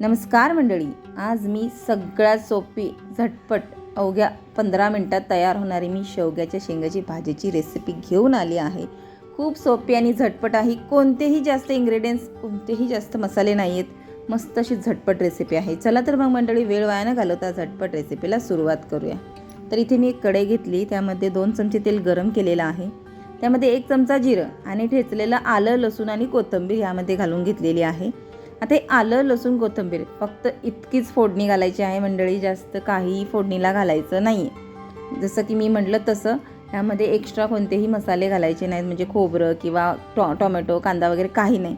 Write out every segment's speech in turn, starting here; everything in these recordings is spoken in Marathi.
नमस्कार मंडळी. आज मी सगळ्यात सोपी झटपट अवघ्या पंधरा मिनटात तयार होणारी मी शेवग्याच्या शेंगाची भाजीची रेसिपी घेऊन आली आहे. खूप सोपी आणि झटपट आहे. कोणतेही जास्त इन्ग्रेडियंट्स कोणतेही जास्त मसाले नाही आहेत मस्त अशी झटपट रेसिपी आहे. चला तर मग मंडळी वेळ वाया न घालवता झटपट रेसिपीला सुरुवात करूया. तर इथे मी एक कढई घेतली. त्यामध्ये दोन चमचे तेल गरम केलेलं आहे. त्यामध्ये एक चमचा जिरं आणि ठेचलेलं आलं लसूण आणि कोथिंबीर यामध्ये घालून घेतलेली आहे. आता हे आलं लसूण कोथिंबीर. फक्त इतकीच फोडणी घालायची आहे मंडळी जास्त काही फोडणीला घालायचं नाही आहे जसं की मी म्हटलं तसं ह्यामध्ये एक्स्ट्रा कोणतेही मसाले घालायचे नाहीत म्हणजे खोबरं किंवा टॉ टॉमॅटो कांदा वगैरे काही नाही.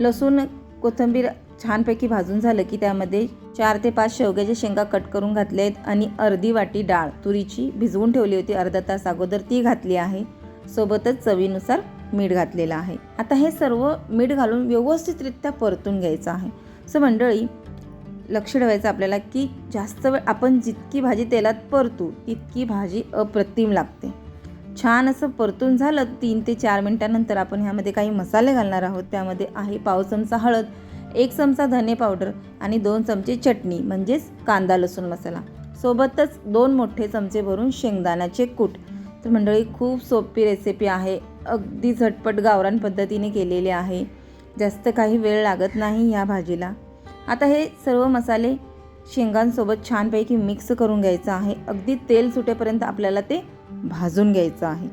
लसूण कोथिंबीर छानपैकी भाजून झालं की त्यामध्ये चार ते पाच शेवग्याच्या शेंगा कट करून घातल्या आहेत आणि अर्धी वाटी डाळ. तुरीची भिजवून ठेवली होती अर्धा तास अगोदर ती घातली आहे. सोबतच चवीनुसार मीठ घातलेलं आहे. आता हे सर्व मीठ घालून व्यवस्थितरित्या परतून घ्यायचं आहे. सो मंडळी लक्ष ठेवायचं आपल्याला की जास्त वेळ आपण जितकी भाजी तेलात परतू तितकी भाजी अप्रतिम लागते. छान असं परतून झालं तीन ते चार मिनटानंतर आपण ह्यामध्ये काही मसाले घालणार आहोत. त्यामध्ये आहे पाव चमचा हळद एक चमचा धने पावडर आणि दोन चमचे चटणी म्हणजेच कांदा लसूण मसाला. सोबतच दोन मोठे चमचे भरून शेंगदाण्याचे कूट. तर मंडळी खूप सोपी रेसिपी आहे. अगदी झटपट गावरान पद्धतीने केलेले आहे. जास्त काही वेळ लागत नाही ह्या भाजीला. आता हे सर्व मसाले शेंगांसोबत छानपैकी मिक्स करून घ्यायचं आहे. अगदी तेल सुटेपर्यंत आपल्याला ते भाजून घ्यायचं आहे.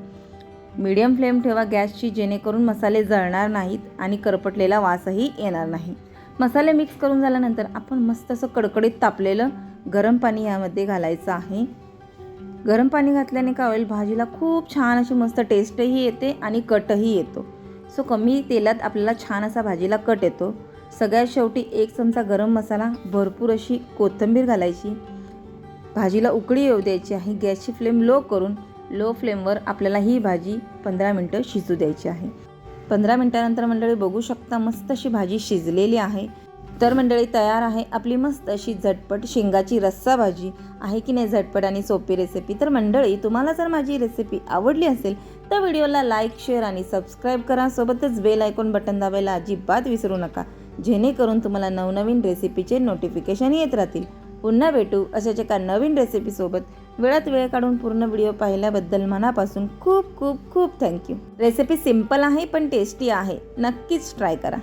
मीडियम फ्लेम ठेवा गॅसची जेणेकरून मसाले जळणार नाहीत आणि करपटलेला वासही येणार नाही. मसाले मिक्स करून झाल्यानंतर आपण मस्त असं कडकडीत तापलेलं गरम पाणी यामध्ये घालायचं आहे. गरम पाणी घातल्याने काय होईल? भाजीला खूप छान अशी मस्त टेस्टही येते आणि कटही येतो. सो कमी तेलात आपल्याला छान असा भाजीला कट येतो. सगळ्यात शेवटी एक चमचा गरम मसाला भरपूर अशी कोथिंबीर घालायची. भाजीला उकळी येऊ द्यायची आहे. गॅसची फ्लेम लो करून लो फ्लेमवर आपल्याला ही भाजी पंधरा मिनटं शिजू द्यायची आहे. पंधरा मिनटानंतर मंडळी बघू शकता मस्त अशी भाजी शिजलेली आहे. तर मंडळी तयार आहे आपली मस्त अशी झटपट शेंगाची रस्सा भाजी. आहे की नाही झटपट आणि सोपी रेसिपी तर मंडळी तुम्हाला जर माझी रेसिपी आवडली असेल तर व्हिडिओला लाईक शेअर आणि सबस्क्राईब करा. सोबतच बेल आयकॉन बटन दाबायला अजिबात विसरू नका जेणेकरून तुम्हाला नवनवीन रेसिपीचे नोटिफिकेशन येत राहतील. पुन्हा भेटू अशाच एका नवीन रेसिपीसोबत वेळात वेळ काढून पूर्ण व्हिडिओ पाहिल्याबद्दल मनापासून खूप खूप खूप थँक्यू रेसिपी सिंपल आहे पण टेस्टी आहे. नक्कीच ट्राय करा.